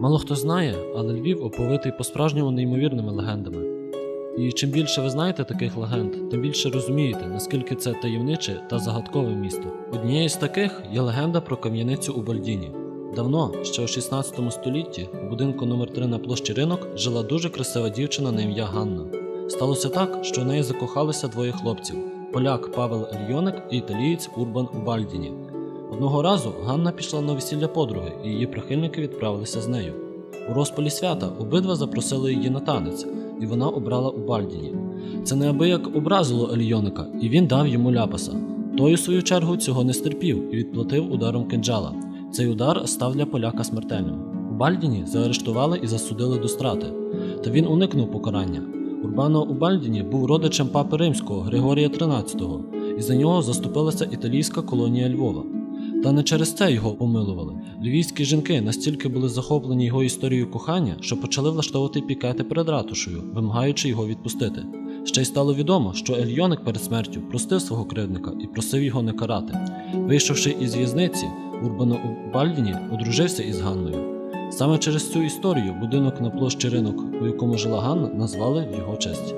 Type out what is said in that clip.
Мало хто знає, але Львів оповитий по-справжньому неймовірними легендами. І чим більше ви знаєте таких легенд, тим більше розумієте, наскільки це таємниче та загадкове місто. Однією з таких є легенда про кам'яницю у Бальдіні. Давно, ще у 16 столітті, у будинку номер 3 на площі ринок жила дуже красива дівчина на ім'я Ганна. Сталося так, що в неї закохалися двоє хлопців: поляк Павел Ельйоник і італієць Урбан у Бальдіні. Одного разу Ганна пішла на весілля подруги, і її прихильники відправилися з нею. У розпалі свята обидва запросили її на танець, і вона обрала у Бальдіні. Це неабияк образило Ельйоника, і він дав йому ляпаса. Той, у свою чергу, цього не стерпів і відплатив ударом кинджала. Цей удар став для поляка смертельним. У Бальдіні заарештували і засудили до страти. Та він уникнув покарання. Урбано у Бальдіні був родичем папи римського Григорія XIII, і за нього заступилася італійська колонія Львова. Та не через це його помилували. Львівські жінки настільки були захоплені його історією кохання, що почали влаштовувати пікети перед ратушею, вимагаючи його відпустити. Ще й стало відомо, що Ельйоник перед смертю простив свого кривдника і просив його не карати. Вийшовши із в'язниці, Урбано Бальдіні одружився із Ганною. Саме через цю історію будинок на площі ринок, у якому жила Ганна, назвали в його честь.